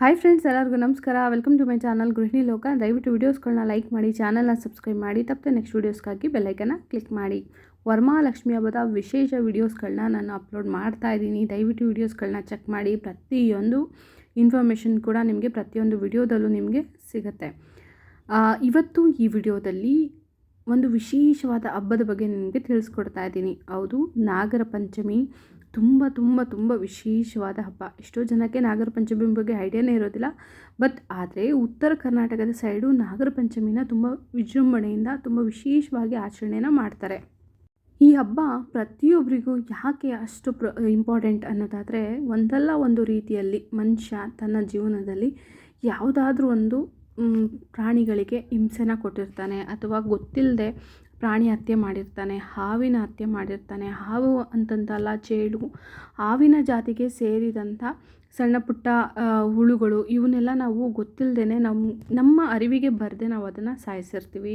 Hi friends ಎಲ್ಲರಿಗೂ ನಮಸ್ಕಾರ. Welcome to my channel ಗೃಹಿಣಿ ಲೋಕ. ದಯವಿಟ್ಟು ವೀಡಿಯೋಸ್ಗಳನ್ನ ಲೈಕ್ ಮಾಡಿ ಚಾನಲ್ನ ಸಬ್ಸ್ಕ್ರೈಬ್ ಮಾಡಿ, ತಪ್ಪದೆ ನೆಕ್ಸ್ಟ್ ವೀಡಿಯೋಸ್ಗಾಗಿ ಬೆಲ್ಲೈಕನ್ನ ಕ್ಲಿಕ್ ಮಾಡಿ. ವರಮಹಾಲಕ್ಷ್ಮಿ ಹಬ್ಬದ ವಿಶೇಷ ವೀಡಿಯೋಸ್ಗಳನ್ನ ನಾನು ಅಪ್ಲೋಡ್ ಮಾಡ್ತಾ ಇದ್ದೀನಿ. ದಯವಿಟ್ಟು ವೀಡಿಯೋಸ್ಗಳನ್ನ ಚೆಕ್ ಮಾಡಿ. ಪ್ರತಿಯೊಂದು ಇನ್ಫಾರ್ಮೇಷನ್ ಕೂಡ ನಿಮಗೆ ಪ್ರತಿಯೊಂದು ವಿಡಿಯೋದಲ್ಲೂ ನಿಮಗೆ ಸಿಗುತ್ತೆ. ಇವತ್ತು ಈ ವಿಡಿಯೋದಲ್ಲಿ ಒಂದು ವಿಶೇಷವಾದ ಹಬ್ಬದ ಬಗ್ಗೆ ನಿಮಗೆ ತಿಳಿಸ್ಕೊಡ್ತಾ ಇದ್ದೀನಿ. ಹೌದು, ನಾಗರ ಪಂಚಮಿ. ತುಂಬ ತುಂಬ ತುಂಬ ವಿಶೇಷವಾದ ಹಬ್ಬ. ಎಷ್ಟೋ ಜನಕ್ಕೆ ನಾಗರ ಪಂಚಮಿ ಬಗ್ಗೆ ಐಡಿಯಾನೇ ಇರೋದಿಲ್ಲ. ಬಟ್ ಆದರೆ ಉತ್ತರ ಕರ್ನಾಟಕದ ಸೈಡು ನಾಗರ ಪಂಚಮಿನ ತುಂಬ ವಿಜೃಂಭಣೆಯಿಂದ, ತುಂಬ ವಿಶೇಷವಾಗಿ ಆಚರಣೆನ ಮಾಡ್ತಾರೆ. ಈ ಹಬ್ಬ ಪ್ರತಿಯೊಬ್ಬರಿಗೂ ಯಾಕೆ ಅಷ್ಟು ಪ್ರ ಇಂಪಾರ್ಟೆಂಟ್ ಅನ್ನೋದಾದರೆ ಒಂದಲ್ಲ ಒಂದು ರೀತಿಯಲ್ಲಿ ಮನುಷ್ಯ ತನ್ನ ಜೀವನದಲ್ಲಿ ಯಾವುದಾದ್ರೂ ಒಂದು ಪ್ರಾಣಿಗಳಿಗೆ ಹಿಂಸೆನ ಕೊಟ್ಟಿರ್ತಾನೆ ಅಥವಾ ಗೊತ್ತಿಲ್ಲದೆ ಪ್ರಾಣಿ ಹತ್ಯೆ ಮಾಡಿರ್ತಾನೆ, ಹಾವಿನ ಹತ್ಯೆ ಮಾಡಿರ್ತಾನೆ. ಹಾವು ಅಂತಂತಲ್ಲ ಚೇಳು. ಹಾವಿನ ಜಾತಿಗೆ ಸೇರಿದಂಥ ಸಣ್ಣ ಪುಟ್ಟ ಹುಳುಗಳು, ಇವನ್ನೆಲ್ಲ ನಾವು ಗೊತ್ತಿಲ್ಲದೇ ನಮ್ಮ ನಮ್ಮ ಅರಿವಿಗೆ ಬರದೆ ನಾವು ಅದನ್ನು ಸಾಯಿಸಿರ್ತೀವಿ.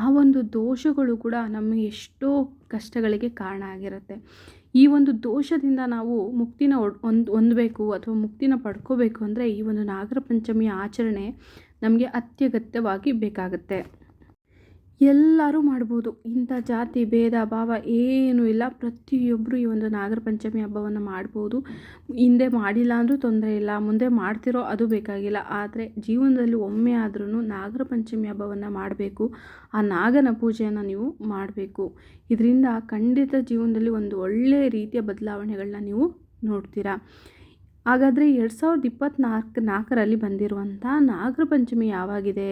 ಆ ಒಂದು ದೋಷಗಳು ಕೂಡ ನಮಗೆ ಎಷ್ಟೋ ಕಷ್ಟಗಳಿಗೆ ಕಾರಣ ಆಗಿರುತ್ತೆ. ಈ ಒಂದು ದೋಷದಿಂದ ನಾವು ಮುಕ್ತಿನ ಒಂದು, ಹೊಂದಬೇಕು ಅಥವಾ ಮುಕ್ತಿನ ಪಡ್ಕೋಬೇಕು ಅಂದರೆ ಈ ಒಂದು ನಾಗರ ಪಂಚಮಿಯ ಆಚರಣೆ ನಮಗೆ ಅತ್ಯಗತ್ಯವಾಗಿ ಬೇಕಾಗುತ್ತೆ. ಎಲ್ಲರೂ ಮಾಡ್ಬೋದು. ಇಂಥ ಜಾತಿ, ಭೇದ, ಭಾವ ಏನೂ ಇಲ್ಲ. ಪ್ರತಿಯೊಬ್ಬರು ಈ ಒಂದು ನಾಗರ ಪಂಚಮಿ ಹಬ್ಬವನ್ನು ಮಾಡ್ಬೋದು. ಹಿಂದೆ ಮಾಡಿಲ್ಲ ಅಂದರೂ ತೊಂದರೆ ಇಲ್ಲ. ಮುಂದೆ ಮಾಡ್ತಿರೋ ಅದು ಬೇಕಾಗಿಲ್ಲ. ಆದರೆ ಜೀವನದಲ್ಲಿ ಒಮ್ಮೆ ಆದ್ರೂ ನಾಗರ ಪಂಚಮಿ ಹಬ್ಬವನ್ನು ಮಾಡಬೇಕು. ಆ ನಾಗನ ಪೂಜೆಯನ್ನು ನೀವು ಮಾಡಬೇಕು. ಇದರಿಂದ ಖಂಡಿತ ಜೀವನದಲ್ಲಿ ಒಂದು ಒಳ್ಳೆಯ ರೀತಿಯ ಬದಲಾವಣೆಗಳನ್ನ ನೀವು ನೋಡ್ತೀರಾ. ಹಾಗಾದರೆ ಎರಡು ಸಾವಿರದ ಇಪ್ಪತ್ತ್ನಾಲ್ಕು ನಾಲ್ಕರಲ್ಲಿ ಬಂದಿರುವಂಥ ನಾಗರ ಪಂಚಮಿ ಯಾವಾಗಿದೆ?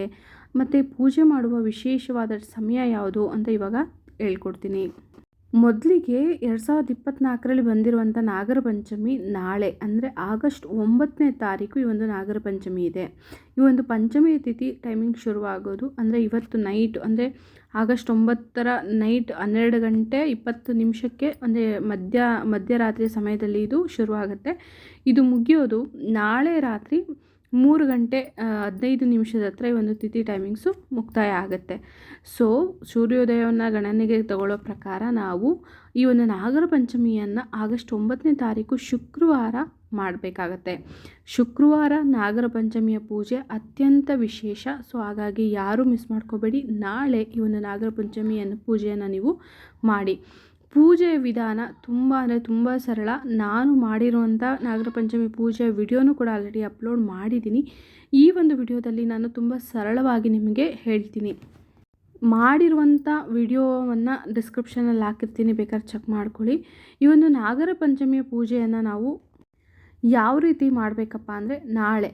ಮತ್ತು ಪೂಜೆ ಮಾಡುವ ವಿಶೇಷವಾದ ಸಮಯ ಯಾವುದು ಅಂತ ಇವಾಗ ಹೇಳ್ಕೊಡ್ತೀನಿ. ಮೊದಲಿಗೆ ಎರಡು ಸಾವಿರದ ಇಪ್ಪತ್ತ್ನಾಲ್ಕರಲ್ಲಿ ಬಂದಿರುವಂಥ ನಾಗರ ಪಂಚಮಿ ನಾಳೆ, ಅಂದರೆ ಆಗಸ್ಟ್ ಒಂಬತ್ತನೇ ತಾರೀಕು ಈ ಒಂದು ನಾಗರ ಪಂಚಮಿ ಇದೆ. ಈ ಒಂದು ಪಂಚಮಿ ತಿಥಿ ಟೈಮಿಂಗ್ ಶುರುವಾಗೋದು ಅಂದರೆ ಇವತ್ತು ನೈಟ್ ಅಂದರೆ ಆಗಸ್ಟ್ ಒಂಬತ್ತರ ನೈಟ್ ಹನ್ನೆರಡು ಗಂಟೆ ಇಪ್ಪತ್ತು ನಿಮಿಷಕ್ಕೆ ಅಂದರೆ ಮಧ್ಯ ಮಧ್ಯರಾತ್ರಿ ಸಮಯದಲ್ಲಿ ಇದು ಶುರುವಾಗುತ್ತೆ. ಇದು ಮುಗಿಯೋದು ನಾಳೆ ರಾತ್ರಿ ಮೂರು ಗಂಟೆ ಹದಿನೈದು ನಿಮಿಷದ ಹತ್ರ ಈ ಒಂದು ತಿಥಿ ಟೈಮಿಂಗ್ಸು ಮುಕ್ತಾಯ ಆಗುತ್ತೆ. ಸೊ ಸೂರ್ಯೋದಯವನ್ನು ಗಣನೆಗೆ ತಗೊಳ್ಳೋ ಪ್ರಕಾರ ನಾವು ಈ ಒಂದು ನಾಗರ ಪಂಚಮಿಯನ್ನು ಆಗಸ್ಟ್ ಒಂಬತ್ತನೇ ತಾರೀಕು ಶುಕ್ರವಾರ ಮಾಡಬೇಕಾಗತ್ತೆ. ಶುಕ್ರವಾರ ನಾಗರ ಪಂಚಮಿಯ ಪೂಜೆ ಅತ್ಯಂತ ವಿಶೇಷ. ಸೊ ಹಾಗಾಗಿ ಯಾರೂ ಮಿಸ್ ಮಾಡ್ಕೋಬೇಡಿ. ನಾಳೆ ಈ ಒಂದು ನಾಗರ ಪಂಚಮಿಯನ್ನು ಪೂಜೆಯನ್ನು ನೀವು ಮಾಡಿ. ಪೂಜೆಯ ವಿಧಾನ ತುಂಬ ಅಂದರೆ ತುಂಬ ಸರಳ. ನಾನು ಮಾಡಿರುವಂಥ ನಾಗರ ಪಂಚಮಿ ಪೂಜೆಯ ವಿಡಿಯೋನು ಕೂಡ ಆಲ್ರೆಡಿ ಅಪ್ಲೋಡ್ ಮಾಡಿದ್ದೀನಿ. ಈ ಒಂದು ವಿಡಿಯೋದಲ್ಲಿ ನಾನು ತುಂಬ ಸರಳವಾಗಿ ನಿಮಗೆ ಹೇಳ್ತೀನಿ. ಮಾಡಿರುವಂಥ ವಿಡಿಯೋವನ್ನು ಡಿಸ್ಕ್ರಿಪ್ಷನಲ್ಲಿ ಹಾಕಿರ್ತೀನಿ, ಬೇಕಾದ್ರೆ ಚೆಕ್ ಮಾಡ್ಕೊಳ್ಳಿ. ಈ ಒಂದು ನಾಗರ ಪಂಚಮಿಯ ಪೂಜೆಯನ್ನು ನಾವು ಯಾವ ರೀತಿ ಮಾಡಬೇಕಪ್ಪ ಅಂದರೆ ನಾಳೆ,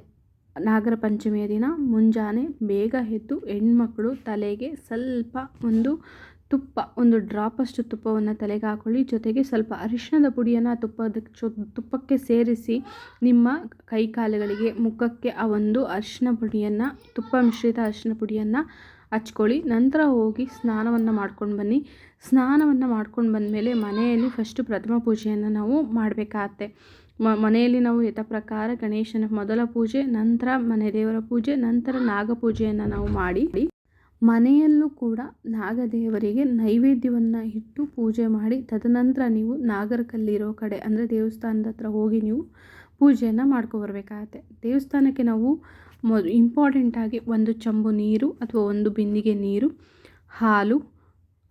ನಾಗರ ಪಂಚಮಿಯ ದಿನ ಮುಂಜಾನೆ ಬೇಗ ಎದ್ದು ಹೆಣ್ಮಕ್ಳು ತಲೆಗೆ ಸ್ವಲ್ಪ ಒಂದು ತುಪ್ಪ, ಒಂದು ಡ್ರಾಪಷ್ಟು ತುಪ್ಪವನ್ನು ತಲೆಗೆ ಹಾಕೊಳ್ಳಿ. ಜೊತೆಗೆ ಸ್ವಲ್ಪ ಅರಿಶಿಣದ ಪುಡಿಯನ್ನು ತುಪ್ಪದ ಚೊ- ತುಪ್ಪಕ್ಕೆ ಸೇರಿಸಿ ನಿಮ್ಮ ಕೈ ಕಾಲುಗಳಿಗೆ ಮುಖಕ್ಕೆ ಆ ಒಂದು ಅರಿಶಿನ ಪುಡಿಯನ್ನು, ತುಪ್ಪ ಮಿಶ್ರಿತ ಅರಿಶಿನ ಪುಡಿಯನ್ನು ಹಚ್ಕೊಳ್ಳಿ. ನಂತರ ಹೋಗಿ ಸ್ನಾನವನ್ನು ಮಾಡ್ಕೊಂಡು ಬನ್ನಿ. ಸ್ನಾನವನ್ನು ಮಾಡ್ಕೊಂಡು ಬಂದಮೇಲೆ ಮನೆಯಲ್ಲಿ ಫಸ್ಟು ಪ್ರಥಮ ಪೂಜೆಯನ್ನು ನಾವು ಮಾಡಬೇಕಾಗತ್ತೆ. ಮನೆಯಲ್ಲಿ ನಾವು ಯಥ ಪ್ರಕಾರ ಗಣೇಶನ ಮೊದಲ ಪೂಜೆ, ನಂತರ ಮನೆ ದೇವರ ಪೂಜೆ, ನಂತರ ನಾಗ ಪೂಜೆಯನ್ನು ನಾವು ಮಾಡಿ. ಮನೆಯಲ್ಲೂ ಕೂಡ ನಾಗದೇವರಿಗೆ ನೈವೇದ್ಯವನ್ನು ಇಟ್ಟು ಪೂಜೆ ಮಾಡಿ, ತದನಂತರ ನೀವು ನಾಗರ ಕಲ್ಲಿರೋ ಕಡೆ, ಅಂದರೆ ದೇವಸ್ಥಾನದ ಹತ್ರ ಹೋಗಿ ನೀವು ಪೂಜೆಯನ್ನು ಮಾಡ್ಕೊಬರ್ಬೇಕಾಗತ್ತೆ ದೇವಸ್ಥಾನಕ್ಕೆ ನಾವು ಮೊದಲು ಇಂಪಾರ್ಟೆಂಟಾಗಿ ಒಂದು ಚಂಬು ನೀರು ಅಥವಾ ಒಂದು ಬಿಂದಿಗೆ ನೀರು, ಹಾಲು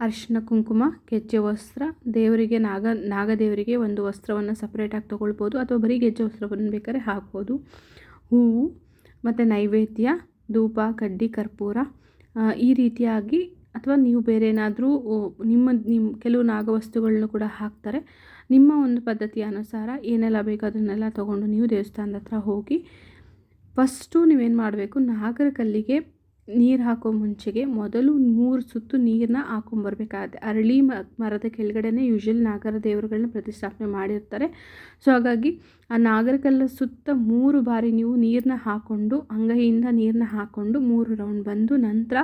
ಅರಿಶಿನ ಕುಂಕುಮ, ಗೆಜ್ಜೆ ವಸ್ತ್ರ, ದೇವರಿಗೆ ನಾಗ, ನಾಗದೇವರಿಗೆ ಒಂದು ವಸ್ತ್ರವನ್ನು ಸಪ್ರೇಟಾಗಿ ತೊಗೊಳ್ಬೋದು ಅಥವಾ ಬರೀ ಗೆಜ್ಜೆ ವಸ್ತ್ರವನ್ನು ಬೇಕಾದ್ರೆ ಹಾಕ್ಬೋದು. ಹೂವು ಮತ್ತು ನೈವೇದ್ಯ, ಧೂಪ, ಕಡ್ಡಿ, ಕರ್ಪೂರ ಈ ರೀತಿಯಾಗಿ ಅಥವಾ ನೀವು ಬೇರೆ ಏನಾದರೂ ನಿಮ್ಮ ನಿಮ್ಮ ಕೆಲವು ನಾಗವಸ್ತುಗಳನ್ನೂ ಕೂಡ ಹಾಕ್ತಾರೆ. ನಿಮ್ಮ ಒಂದು ಪದ್ಧತಿಯ ಅನುಸಾರ ಏನೆಲ್ಲ ಬೇಕು ಅದನ್ನೆಲ್ಲ ತೊಗೊಂಡು ನೀವು ದೇವಸ್ಥಾನದ ಹತ್ರ ಹೋಗಿ, ಫಸ್ಟು ನೀವೇನು ಮಾಡಬೇಕು ನಾಗರ ಕಲ್ಲಿಗೆ ನೀರು ಹಾಕೋ ಮುಂಚೆಗೆ ಮೊದಲು ಮೂರು ಸುತ್ತು ನೀರನ್ನ ಹಾಕೊಂಬರ್ಬೇಕಾಗತ್ತೆ ಅರಳಿ ಮರದ ಕೆಳಗಡೆನೇ ಯೂಶ್ವಲಿ ನಾಗರ ದೇವರುಗಳನ್ನ ಪ್ರತಿಷ್ಠಾಪನೆ ಮಾಡಿರ್ತಾರೆ. ಸೊ ಹಾಗಾಗಿ ಆ ನಾಗರಕಲ್ಲ ಸುತ್ತ ಮೂರು ಬಾರಿ ನೀವು ನೀರನ್ನ ಹಾಕ್ಕೊಂಡು ಅಂಗೈಯಿಂದ ನೀರನ್ನ ಹಾಕ್ಕೊಂಡು ಮೂರು ರೌಂಡ್ ಬಂದು ನಂತರ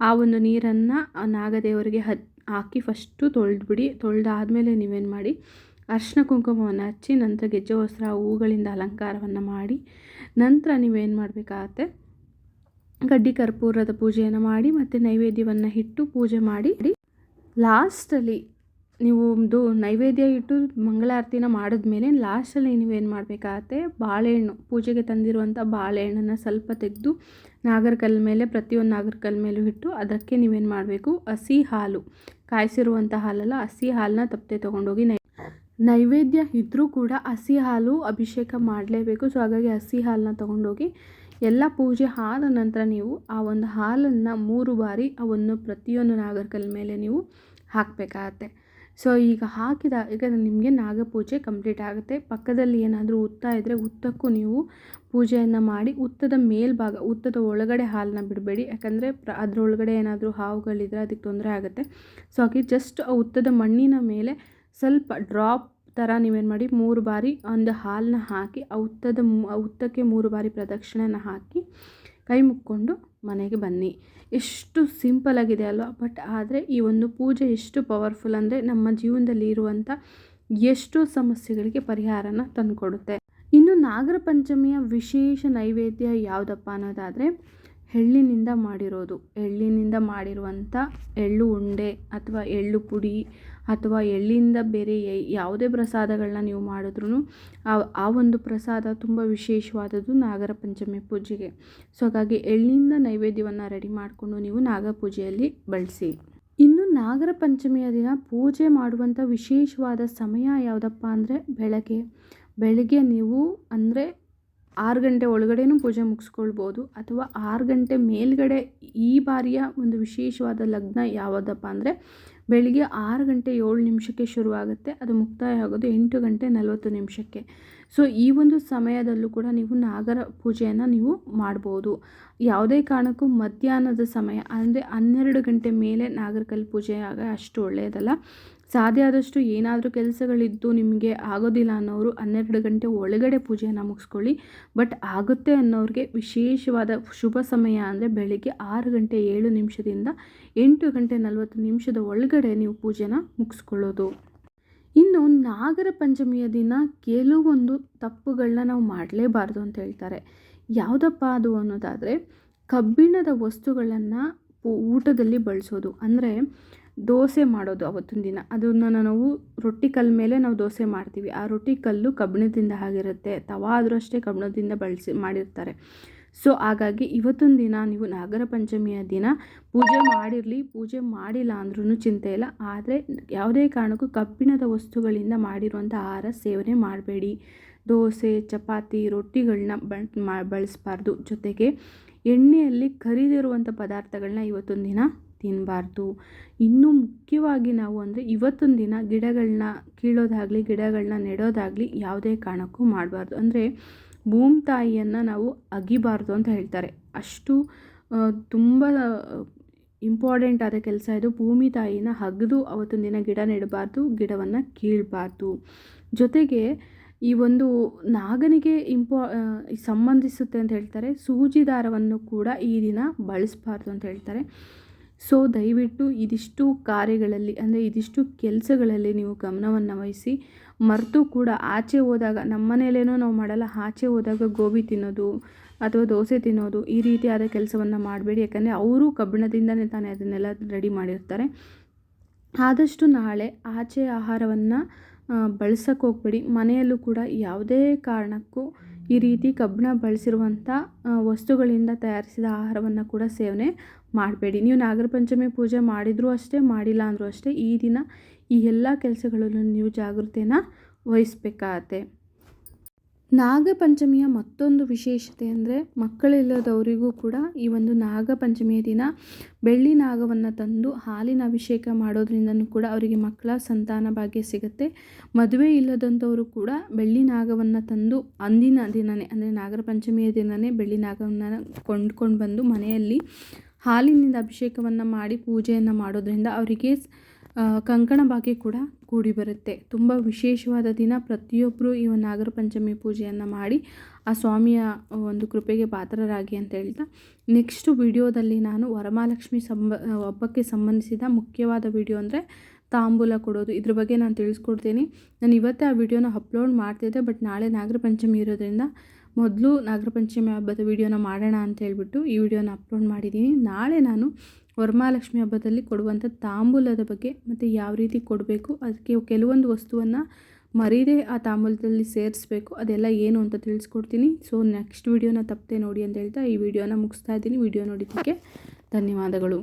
ಆ ಒಂದು ನೀರನ್ನು ನಾಗದೇವರಿಗೆ ಹದ್, ಹಾಕಿ ಫಸ್ಟು ತೊಳೆದ್ಬಿಡಿ. ತೊಳೆದಾದಮೇಲೆ ನೀವೇನು ಮಾಡಿ ಅರ್ಶಿನ ಕುಂಕುಮವನ್ನು ಹಚ್ಚಿ ನಂತರ ಗೆಜ್ಜೆ ವಸ್ತ್ರ ಹೂಗಳಿಂದ ಅಲಂಕಾರವನ್ನು ಮಾಡಿ, ನಂತರ ನೀವೇನು ಮಾಡಬೇಕಾಗತ್ತೆ ಗಡ್ಡಿ ಕರ್ಪೂರದ ಪೂಜೆಯನ್ನು ಮಾಡಿ ಮತ್ತು ನೈವೇದ್ಯವನ್ನು ಇಟ್ಟು ಪೂಜೆ ಮಾಡಿ. ಲಾಸ್ಟಲ್ಲಿ ನೀವು ಒಂದು ನೈವೇದ್ಯ ಇಟ್ಟು ಮಂಗಳಾರತಿನ ಮಾಡಿದ್ಮೇಲೆ ಲಾಸ್ಟಲ್ಲಿ ನೀವೇನು ಮಾಡಬೇಕಾಗತ್ತೆ? ಬಾಳೆಹಣ್ಣು, ಪೂಜೆಗೆ ತಂದಿರುವಂಥ ಬಾಳೆಹಣ್ಣನ್ನು ಸ್ವಲ್ಪ ತೆಗೆದು ನಾಗರಕಲ್ ಮೇಲೆ, ಪ್ರತಿಯೊಂದು ನಾಗರಕಲ್ ಮೇಲೂ ಇಟ್ಟು ಅದಕ್ಕೆ ನೀವೇನು ಮಾಡಬೇಕು? ಹಸಿ ಹಾಲು. ಕಾಯಿಸಿರುವಂಥ ಹಾಲಲ್ಲ, ಹಸಿ ಹಾಲನ್ನ ತಪ್ಪದೆ ತೊಗೊಂಡೋಗಿ ನೈ, ನೈವೇದ್ಯ ಇದ್ದರೂ ಕೂಡ ಹಸಿ ಹಾಲು ಅಭಿಷೇಕ ಮಾಡಲೇಬೇಕು. ಸೊ, ಹಾಗಾಗಿ ಹಸಿ ಹಾಲನ್ನ ತೊಗೊಂಡೋಗಿ ಎಲ್ಲ ಪೂಜೆ ಆದ ನಂತರ ನೀವು ಆ ಒಂದು ಹಾಲನ್ನು ಮೂರು ಬಾರಿ ಅವನ್ನು ಪ್ರತಿಯೊಂದು ನಾಗರಕಲ್ ಮೇಲೆ ನೀವು ಹಾಕಬೇಕಾಗತ್ತೆ. ಸೊ ಈಗ ಹಾಕಿದ, ಈಗ ನಿಮಗೆ ನಾಗಪೂಜೆ ಕಂಪ್ಲೀಟ್ ಆಗುತ್ತೆ. ಪಕ್ಕದಲ್ಲಿ ಏನಾದರೂ ಉತ್ತ ಇದ್ದರೆ ಉತ್ತಕ್ಕೂ ನೀವು ಪೂಜೆಯನ್ನು ಮಾಡಿ ಉತ್ತದ ಮೇಲ್ಭಾಗ, ಉತ್ತದ ಒಳಗಡೆ ಹಾಲನ್ನ ಬಿಡಬೇಡಿ. ಯಾಕಂದರೆ ಪ್ರ, ಅದರೊಳಗಡೆ ಏನಾದರೂ ಹಾವುಗಳಿದ್ರೆ ಅದಕ್ಕೆ ತೊಂದರೆ ಆಗುತ್ತೆ. ಸೊ ಹಾಗೆ ಜಸ್ಟ್ ಆ ಉತ್ತದ ಮಣ್ಣಿನ ಮೇಲೆ ಸ್ವಲ್ಪ ಡ್ರಾಪ್ ಥರ ನೀವೇನು ಮಾಡಿ ಮೂರು ಬಾರಿ ಒಂದು ಹಾಲನ್ನ ಹಾಕಿ ಹುತ್ತದ ಆ ಮೂರು ಬಾರಿ ಪ್ರದಕ್ಷಿಣೆನ ಹಾಕಿ ಕೈ ಮುಕ್ಕೊಂಡು ಮನೆಗೆ ಬನ್ನಿ. ಎಷ್ಟು ಸಿಂಪಲ್ ಆಗಿದೆ ಅಲ್ವಾ? ಬಟ್ ಆದರೆ ಈ ಒಂದು ಪೂಜೆ ಎಷ್ಟು ಪವರ್ಫುಲ್ ಅಂದರೆ ನಮ್ಮ ಜೀವನದಲ್ಲಿ ಇರುವಂಥ ಎಷ್ಟೋ ಸಮಸ್ಯೆಗಳಿಗೆ ಪರಿಹಾರನ ತಂದುಕೊಡುತ್ತೆ. ಇನ್ನು ನಾಗರ ಪಂಚಮಿಯ ವಿಶೇಷ ನೈವೇದ್ಯ ಯಾವುದಪ್ಪ ಅನ್ನೋದಾದರೆ ಎಳ್ಳಿನಿಂದ ಮಾಡಿರೋದು. ಎಳ್ಳಿನಿಂದ ಮಾಡಿರುವಂಥ ಎಳ್ಳು ಉಂಡೆ ಅಥವಾ ಎಳ್ಳು ಪುಡಿ ಅಥವಾ ಎಳ್ಳಿಂದ ಬೇರೆ ಯಾವುದೇ ಪ್ರಸಾದಗಳನ್ನ ನೀವು ಮಾಡಿದ್ರೂ ಆ ಒಂದು ಪ್ರಸಾದ ತುಂಬ ವಿಶೇಷವಾದದ್ದು ನಾಗರ ಪಂಚಮಿ ಪೂಜೆಗೆ. ಸೊ ಹಾಗಾಗಿ ಎಳ್ಳಿಂದ ನೈವೇದ್ಯವನ್ನು ರೆಡಿ ಮಾಡಿಕೊಂಡು ನೀವು ನಾಗ ಪೂಜೆಯಲ್ಲಿ ಬಳಸಿ. ಇನ್ನು ನಾಗರ ಪಂಚಮಿಯ ದಿನ ಪೂಜೆ ಮಾಡುವಂಥ ವಿಶೇಷವಾದ ಸಮಯ ಯಾವುದಪ್ಪ ಅಂದರೆ ಬೆಳಗ್ಗೆ. ಬೆಳಗ್ಗೆ ನೀವು ಅಂದರೆ ಆರು ಗಂಟೆ ಒಳಗಡೆನೂ ಪೂಜೆ ಮುಗಿಸ್ಕೊಳ್ಬೋದು. ಅಥವಾ ಆರು ಗಂಟೆ ಮೇಲ್ಗಡೆ ಈ ಬಾರಿಯ ಒಂದು ವಿಶೇಷವಾದ ಲಗ್ನ ಯಾವುದಪ್ಪ ಅಂದರೆ ಬೆಳಿಗ್ಗೆ ಆರು ಗಂಟೆ ಏಳು ನಿಮಿಷಕ್ಕೆ ಶುರುವಾಗುತ್ತೆ. ಅದು ಮುಕ್ತಾಯ ಆಗೋದು ಎಂಟು ಗಂಟೆ ನಲವತ್ತು ನಿಮಿಷಕ್ಕೆ. ಸೊ, ಈ ಒಂದು ಸಮಯದಲ್ಲೂ ಕೂಡ ನೀವು ನಾಗರ ಪೂಜೆಯನ್ನು ನೀವು ಮಾಡ್ಬೋದು. ಯಾವುದೇ ಕಾರಣಕ್ಕೂ ಮಧ್ಯಾಹ್ನದ ಸಮಯ, ಅಂದರೆ ಹನ್ನೆರಡು ಗಂಟೆ ಮೇಲೆ ನಾಗರಕಲ್ ಪೂಜೆ ಆಗ ಅಷ್ಟು ಒಳ್ಳೆಯದಲ್ಲ. ಸಾಧ್ಯ ಆದಷ್ಟು ಏನಾದರೂ ಕೆಲಸಗಳಿದ್ದು ನಿಮಗೆ ಆಗೋದಿಲ್ಲ ಅನ್ನೋರು ಹನ್ನೆರಡು ಗಂಟೆ ಒಳಗಡೆ ಪೂಜೆಯನ್ನು ಮುಗಿಸ್ಕೊಳ್ಳಿ. ಬಟ್ ಆಗುತ್ತೆ ಅನ್ನೋರಿಗೆ ವಿಶೇಷವಾದ ಶುಭ ಸಮಯ ಅಂದರೆ ಬೆಳಿಗ್ಗೆ ಆರು ಗಂಟೆ ಏಳು ನಿಮಿಷದಿಂದ ಎಂಟು ಗಂಟೆ ನಲವತ್ತು ನಿಮಿಷದ ಒಳಗಡೆ ನೀವು ಪೂಜೆನ ಮುಗಿಸ್ಕೊಳ್ಳೋದು. ಇನ್ನು ನಾಗರ ಪಂಚಮಿಯ ದಿನ ಕೆಲವೊಂದು ತಪ್ಪುಗಳನ್ನ ನಾವು ಮಾಡಲೇಬಾರ್ದು ಅಂತ ಹೇಳ್ತಾರೆ. ಯಾವುದಪ್ಪ ಅದು ಅನ್ನೋದಾದರೆ ಕಬ್ಬಿಣದ ವಸ್ತುಗಳನ್ನು ಊಟದಲ್ಲಿ ಬಳಸೋದು. ಅಂದರೆ ದೋಸೆ ಮಾಡೋದು ಅವತ್ತಿನ ದಿನ. ಅದನ್ನು ನಾವು ರೊಟ್ಟಿ ಕಲ್ಲು ಮೇಲೆ ನಾವು ದೋಸೆ ಮಾಡ್ತೀವಿ. ಆ ರೊಟ್ಟಿ ಕಲ್ಲು ಕಬ್ಬಿಣದಿಂದ ಆಗಿರುತ್ತೆ. ತವಾ ಆದರೂ ಅಷ್ಟೇ ಕಬ್ಬಿಣದಿಂದ ಬಳಸಿ ಮಾಡಿರ್ತಾರೆ. ಸೊ ಹಾಗಾಗಿ ಇವತ್ತೊಂದು ದಿನ ನೀವು ನಾಗರ ಪಂಚಮಿಯ ದಿನ ಪೂಜೆ ಮಾಡಿರಲಿ, ಪೂಜೆ ಮಾಡಿಲ್ಲ ಅಂದ್ರೂ ಚಿಂತೆ ಇಲ್ಲ. ಆದರೆ ಯಾವುದೇ ಕಾರಣಕ್ಕೂ ಕಬ್ಬಿಣದ ವಸ್ತುಗಳಿಂದ ಮಾಡಿರುವಂಥ ಆಹಾರ ಸೇವನೆ ಮಾಡಬೇಡಿ. ದೋಸೆ, ಚಪಾತಿ ರೊಟ್ಟಿಗಳನ್ನ ಬಳ ಬಳಸಬಾರ್ದು. ಜೊತೆಗೆ ಎಣ್ಣೆಯಲ್ಲಿ ಕರಿದಿರುವಂಥ ಪದಾರ್ಥಗಳನ್ನ ಇವತ್ತೊಂದು ದಿನ ತಿನ್ನಬಾರ್ದು ಇನ್ನೂ ಮುಖ್ಯವಾಗಿ ನಾವು ಅಂದರೆ ಇವತ್ತೊಂದು ದಿನ ಗಿಡಗಳನ್ನ ಕೀಳೋದಾಗಲಿ ಗಿಡಗಳನ್ನ ನೆಡೋದಾಗಲಿ ಯಾವುದೇ ಕಾರಣಕ್ಕೂ ಮಾಡಬಾರ್ದು. ಅಂದರೆ ಭೂಮಿ ತಾಯಿಯನ್ನು ನಾವು ಅಗಿಬಾರ್ದು ಅಂತ ಹೇಳ್ತಾರೆ. ಅಷ್ಟು ತುಂಬ ಇಂಪಾರ್ಟೆಂಟ್ ಆದ ಕೆಲಸ ಇದು. ಭೂಮಿ ತಾಯಿನ ಹಗ್ದು ಅವತ್ತೊಂದು ದಿನ ಗಿಡ ನೆಡಬಾರ್ದು, ಗಿಡವನ್ನು ಕೀಳಬಾರ್ದು. ಜೊತೆಗೆ ಈ ಒಂದು ನಾಗನಿಗೆ ಇಂಪಾ ಸಂಬಂಧಿಸುತ್ತೆ ಅಂತ ಹೇಳ್ತಾರೆ. ಸೂಜಿ ದಾರವನ್ನು ಕೂಡ ಈ ದಿನ ಬಳಸಬಾರ್ದು ಅಂತ ಹೇಳ್ತಾರೆ. ಸೊ ದಯವಿಟ್ಟು ಇದಿಷ್ಟು ಕಾರ್ಯಗಳಲ್ಲಿ, ಅಂದರೆ ಇದಿಷ್ಟು ಕೆಲಸಗಳಲ್ಲಿ ನೀವು ಗಮನವನ್ನು ವಹಿಸಿ. ಮರೆತು ಕೂಡ ಆಚೆ ಹೋದಾಗ, ನಮ್ಮ ಮನೇಲೇನೋ ನಾವು ಮಾಡಲ್ಲ, ಆಚೆ ಹೋದಾಗ ಗೋಬಿ ತಿನ್ನೋದು ಅಥವಾ ದೋಸೆ ತಿನ್ನೋದು ಈ ರೀತಿಯಾದ ಕೆಲಸವನ್ನು ಮಾಡಬೇಡಿ. ಯಾಕಂದರೆ ಅವರು ಕಬ್ಬಿಣದಿಂದನೇ ತಾನೇ ಅದನ್ನೆಲ್ಲ ರೆಡಿ ಮಾಡಿರ್ತಾರೆ. ಆದಷ್ಟು ನಾಳೆ ಆಚೆ ಆಹಾರವನ್ನು ಬಳಸೋಕೆ ಹೋಗ್ಬೇಡಿ. ಮನೆಯಲ್ಲೂ ಕೂಡ ಯಾವುದೇ ಕಾರಣಕ್ಕೂ ಈ ರೀತಿ ಕಬ್ಬಿಣ ಬಳಸಿರುವಂಥ ವಸ್ತುಗಳಿಂದ ತಯಾರಿಸಿದ ಆಹಾರವನ್ನು ಕೂಡ ಸೇವನೆ ಮಾಡಬೇಡಿ. ನೀವು ನಾಗರ ಪಂಚಮಿ ಪೂಜೆ ಮಾಡಿದರೂ ಅಷ್ಟೇ, ಮಾಡಿಲ್ಲ ಅಂದರೂ ಅಷ್ಟೇ, ಈ ದಿನ ಈ ಎಲ್ಲ ಕೆಲಸಗಳಲ್ಲೂ ನೀವು ಜಾಗೃತೆಯನ್ನು ವಹಿಸ್ಬೇಕಾಗತ್ತೆ. ನಾಗಪಂಚಮಿಯ ಮತ್ತೊಂದು ವಿಶೇಷತೆ ಅಂದರೆ ಮಕ್ಕಳಿಲ್ಲದವರಿಗೂ ಕೂಡ ಈ ಒಂದು ನಾಗಪಂಚಮಿಯ ದಿನ ಬೆಳ್ಳಿ ನಾಗವನ್ನು ತಂದು ಹಾಲಿನ ಅಭಿಷೇಕ ಮಾಡೋದ್ರಿಂದನೂ ಕೂಡ ಅವರಿಗೆ ಮಕ್ಕಳ ಸಂತಾನ ಭಾಗ್ಯ ಸಿಗುತ್ತೆ. ಮದುವೆ ಇಲ್ಲದಂಥವರು ಕೂಡ ಬೆಳ್ಳಿ ನಾಗವನ್ನು ತಂದು ಅಂದಿನ ದಿನವೇ ಅಂದರೆ ನಾಗರ ಪಂಚಮಿಯ ದಿನವೇ ಬೆಳ್ಳಿ ನಾಗವನ್ನು ಕೊಂಡ್ಕೊಂಡು ಬಂದು ಮನೆಯಲ್ಲಿ ಹಾಲಿನಿಂದ ಅಭಿಷೇಕವನ್ನು ಮಾಡಿ ಪೂಜೆಯನ್ನು ಮಾಡೋದ್ರಿಂದ ಅವರಿಗೆ ಕಂಕಣ ಭಾಗ್ಯ ಕೂಡ ಕೂಡಿ ಬರುತ್ತೆ. ತುಂಬ ವಿಶೇಷವಾದ ದಿನ. ಪ್ರತಿಯೊಬ್ಬರು ಈ ಒಂದು ನಾಗರ ಪಂಚಮಿ ಪೂಜೆಯನ್ನು ಮಾಡಿ ಆ ಸ್ವಾಮಿಯ ಒಂದು ಕೃಪೆಗೆ ಪಾತ್ರರಾಗಿ ಅಂತ ಹೇಳ್ತಾ. ನೆಕ್ಸ್ಟು ವಿಡಿಯೋದಲ್ಲಿ ನಾನು ವರಮಹಾಲಕ್ಷ್ಮಿ ಸಂಬ, ಹಬ್ಬಕ್ಕೆ ಸಂಬಂಧಿಸಿದ ಮುಖ್ಯವಾದ ವಿಡಿಯೋ ಅಂದರೆ ತಾಂಬೂಲ ಕೊಡೋದು. ಇದ್ರ ಬಗ್ಗೆ ನಾನು ತಿಳಿಸ್ಕೊಡ್ತೀನಿ. ನಾನು ಇವತ್ತೇ ಆ ವಿಡಿಯೋನ ಅಪ್ಲೋಡ್ ಮಾಡ್ತಿದ್ದೆ, ಬಟ್ ನಾಳೆ ನಾಗರ ಪಂಚಮಿ ಇರೋದ್ರಿಂದ ಮೊದಲು ನಾಗರ ಪಂಚಮಿ ಹಬ್ಬದ ವಿಡಿಯೋನ ಮಾಡೋಣ ಅಂತ ಹೇಳ್ಬಿಟ್ಟು ಈ ವಿಡಿಯೋನ ಅಪ್ಲೋಡ್ ಮಾಡಿದ್ದೀನಿ. ನಾಳೆ ನಾನು ವರಮಹಾಲಕ್ಷ್ಮಿ ಹಬ್ಬದಲ್ಲಿ ಕೊಡುವಂಥ ತಾಂಬೂಲದ ಬಗ್ಗೆ ಮತ್ತು ಯಾವ ರೀತಿ ಕೊಡಬೇಕು, ಅದಕ್ಕೆ ಕೆಲವೊಂದು ವಸ್ತುವನ್ನು ಮರೀದೆ ಆ ತಾಂಬೂಲದಲ್ಲಿ ಸೇರಿಸ್ಬೇಕು, ಅದೆಲ್ಲ ಏನು ಅಂತ ತಿಳಿಸ್ಕೊಡ್ತೀನಿ. ಸೊ ನೆಕ್ಸ್ಟ್ ವೀಡಿಯೋನ ತಪ್ಪದೆ ನೋಡಿ ಅಂತ ಹೇಳ್ತಾ ಈ ವಿಡಿಯೋನ ಮುಗಿಸ್ತಾ ಇದ್ದೀನಿ. ವಿಡಿಯೋ ನೋಡಿದ್ದಕ್ಕೆ ಧನ್ಯವಾದಗಳು.